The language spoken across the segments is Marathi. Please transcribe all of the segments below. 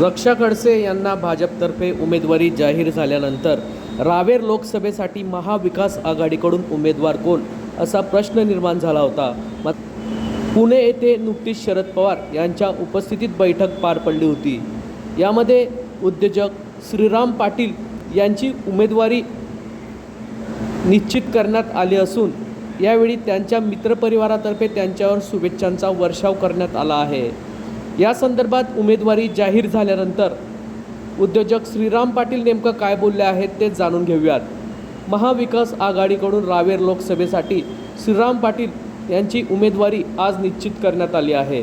रक्षा खडसे यांना भाजपतर्फे उमेदवारी जाहीर झाल्यानंतर रावेर लोकसभेसाठी महाविकास आघाडीकडून उमेदवार कोण असा प्रश्न निर्माण झाला होता. मात- पुणे येथे नुकतीच शरद पवार यांच्या उपस्थितीत बैठक पार पडली होती. यामध्ये उद्योजक श्रीराम पाटील यांची उमेदवारी निश्चित करण्यात आली असून यावेळी त्यांच्या मित्रपरिवारातर्फे त्यांच्यावर शुभेच्छांचा वर्षाव करण्यात आला आहे. या संदर्भात उमेदवारी जाहीर झाल्यानंतर उद्योजक श्रीराम पाटील नेमकं काय बोलले आहेत ते जाणून घेऊयात. महाविकास आघाडीकडून रावेर लोकसभेसाठी श्रीराम पाटील यांची उमेदवारी आज निश्चित करण्यात आली आहे.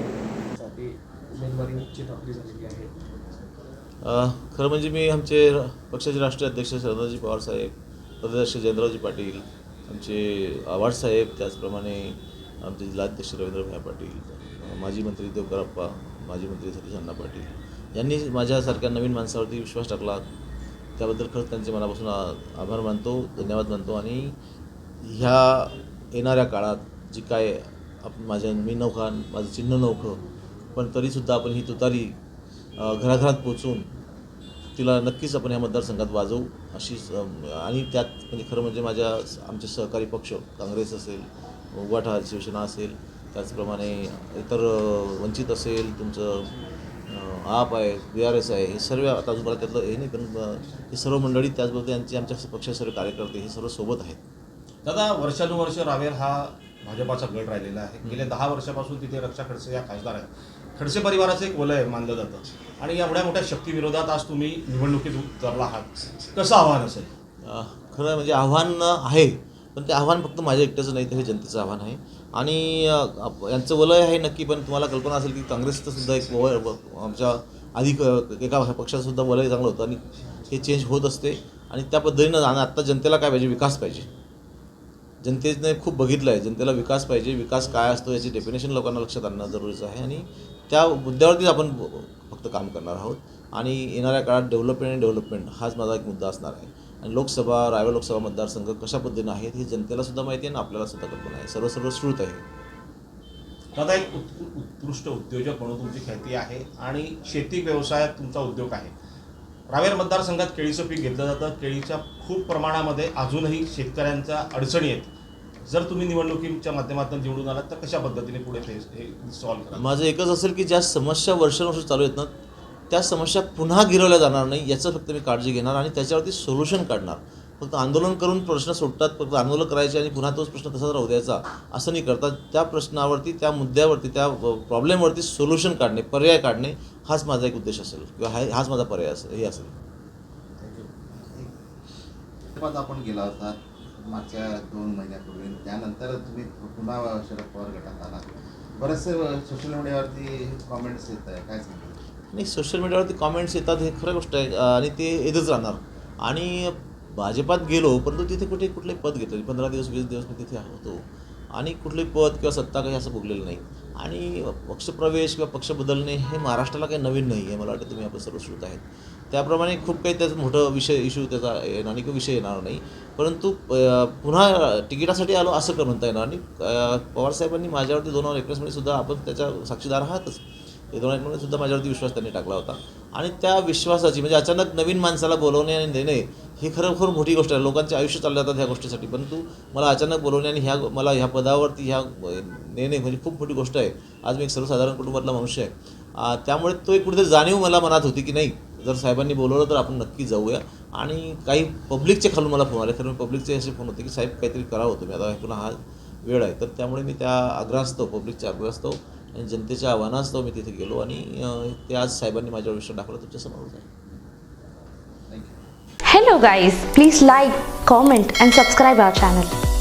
खरं म्हणजे मी आमचे पक्षाचे राष्ट्रीय अध्यक्ष शरदाजी पवार साहेब प्रदेशाध्यक्ष जयंतरावजी पाटील आमचे आव्हाड साहेब त्याचप्रमाणे आमचे जिल्हाध्यक्ष रवींद्रभाई पाटील माजी मंत्री देवकरप्पा माजी मंत्री सतीश अण्णा पाटील. यांनी माझ्यासारख्या नवीन माणसावरती विश्वास टाकला. त्याबद्दल खरंच त्यांचे मनापासून आभार मानतो धन्यवाद मानतो. आणि ह्या येणाऱ्या काळात जी काय आप माझ्या मी नौखा माझं चिन्ह नौखं पण तरीसुद्धा आपण ही तुतारी घराघरात पोचून तिला नक्कीच आपण या मतदारसंघात वाजवू अशी आणि त्यात म्हणजे खरं म्हणजे माझ्या आमचे सहकारी पक्ष काँग्रेस असेल उभाठा शिवसेना असेल त्याचप्रमाणे इतर वंचित असेल तुमचं आप आहे बी आर एस आहे हे सर्व आता अजून मला त्यातलं हे नाही पण हे सर्व मंडळी त्याचबरोबर त्यांचे आमच्या पक्षाचे सर्व कार्यकर्ते हे सर्व सोबत आहेत. दादा वर्षानुवर्ष रावेर हा भाजपाचा गड राहिलेला आहे. गेल्या दहा वर्षापासून तिथे रक्षा खडसे या खासदार आहेत. खडसे परिवाराचं एक वलय मानलं जातं. आणि एवढ्या मोठ्या शक्तीविरोधात आज तुम्ही निवडणुकीत उतरला आहात. कसं आव्हान असेल? खरं म्हणजे आव्हान आहे पण ते आव्हान फक्त माझ्या एकट्याचं नाही तर हे जनतेचं आव्हान आहे. आणि यांचं वलय आहे नक्की पण तुम्हाला कल्पना असेल की काँग्रेसचं सुद्धा एक वय आमच्या अधिक एका पक्षाचंसुद्धा वलय चांगलं होतं आणि हे चेंज होत असते. आणि त्या पद्धतीनं आणि आत्ता जनतेला काय पाहिजे? विकास पाहिजे. जनतेने खूप बघितलं आहे. जनतेला विकास पाहिजे. विकास काय असतो याची डेफिनेशन लोकांना लक्षात आणणं जरुरीचं आहे. आणि त्या मुद्द्यावरतीच आपण फक्त काम करणार आहोत. आणि येणाऱ्या काळात डेव्हलपमेंट आणि डेव्हलपमेंट हाच माझा एक मुद्दा असणार आहे. लोकसभा रायगड लोकसभा मतदारसंघ कशा पद्धतीनं आहेत हे जनतेला सुद्धा माहिती आहे आणि आपल्याला सुद्धा कल्पना आहे. सर्व सर्व श्रुत आहे. दादा एक उत्- उत्कृष्ट उद्योजक म्हणून तुमची ख्याती आहे आणि शेती व्यवसायात तुमचा उद्योग आहे. रावेर मतदारसंघात केळीचं पीक घेतलं जातं. केळीच्या खूप प्रमाणामध्ये अजूनही शेतकऱ्यांच्या अडचणी आहेत. जर तुम्ही निवडणुकीच्या माध्यमातून निवडून आलात तर कशा पद्धतीने पुढे हे सॉल्व्ह करा माझं एकच असेल की ज्या समस्या वर्षानुवर्ष चालू आहेत ना त्या समस्या पुन्हा गिरवल्या जाणार नाही याचं फक्त मी काळजी घेणार आणि त्याच्यावरती सोल्युशन काढणार. फक्त आंदोलन करून प्रश्न सुटतात फक्त आंदोलन करायचे आणि पुन्हा तोच प्रश्न तसाच राहू द्यायचा असं नाही करता. त्या प्रश्नावरती त्या मुद्द्यावरती त्या प्रॉब्लेमवरती सोल्युशन काढणे पर्याय काढणे हाच माझा एक उद्देश असेल किंवा हा हाच माझा पर्याय असेल हे असेल. आपण गेला होता मागच्या दोन महिन्यापूर्वी त्यानंतर तुम्ही पुन्हा शरद पवार गटात आला बरेचसे सोशल मीडियावरती कॉमेंट्स येत आहे काय सांगतो? नाही सोशल मीडियावरती कॉमेंट्स येतात हे खरं गोष्ट आहे आणि ते येतच राहणार. आणि भाजपात गेलो परंतु तिथे कुठे कुठलंही पद घेतलं पंधरा दिवस वीस दिवस मी तिथे होतो. आणि कुठलंही पद किंवा सत्ता काही असं भोगलेलं नाही. आणि पक्षप्रवेश किंवा पक्ष बदलणे हे महाराष्ट्राला काही नवीन नाही आहे मला वाटतं तुम्ही आपण सर्व श्रोत आहेत. त्याप्रमाणे खूप काही त्याचं मोठं विषय इश्यू त्याचा येणार नाही किंवा विषय येणार नाही. परंतु पुन्हा तिकिटासाठी आलो असं करून म्हणता येणार आणि पवारसाहेबांनी माझ्यावरती दोन हजार एकवीसमध्ये सुद्धा आपण त्याच्या साक्षीदार आहातच. ते दोन सुद्धा माझ्यावरती विश्वास त्यांनी टाकला होता. आणि त्या विश्वासाची म्हणजे अचानक नवीन माणसाला बोलवणे आणि देणे ही खरोखर मोठी गोष्ट आहे. लोकांचे आयुष्य चालले जातात ह्या गोष्टीसाठी. परंतु मला अचानक बोलवणे आणि ह्या मला ह्या पदावरती ह्या नेणे म्हणजे खूप मोठी गोष्ट आहे. आज मी एक सर्वसाधारण कुटुंबातला मनुष्य आहे. त्यामुळे तो एक कुठेतरी जाणीव मला मनात होती की नाही जर साहेबांनी बोलवलं तर आपण नक्की जाऊया. आणि काही पब्लिकचे खालून मला फोन आले. खरं मी पब्लिकचे असे फोन होते की साहेब काहीतरी करावं तुम्ही. आता पुन्हा हा वेळ आहे. तर त्यामुळे मी त्या आग्रहास्तव पब्लिकच्या आग्रहास्तव आणि जनतेच्या आव्हानास्तव मी तिथे गेलो आणि ते आज साहेबांनी माझ्यावर विश्वास दाखवला तुमच्यासमोरच आहे thank you Hello guys, please like, comment and subscribe our channel.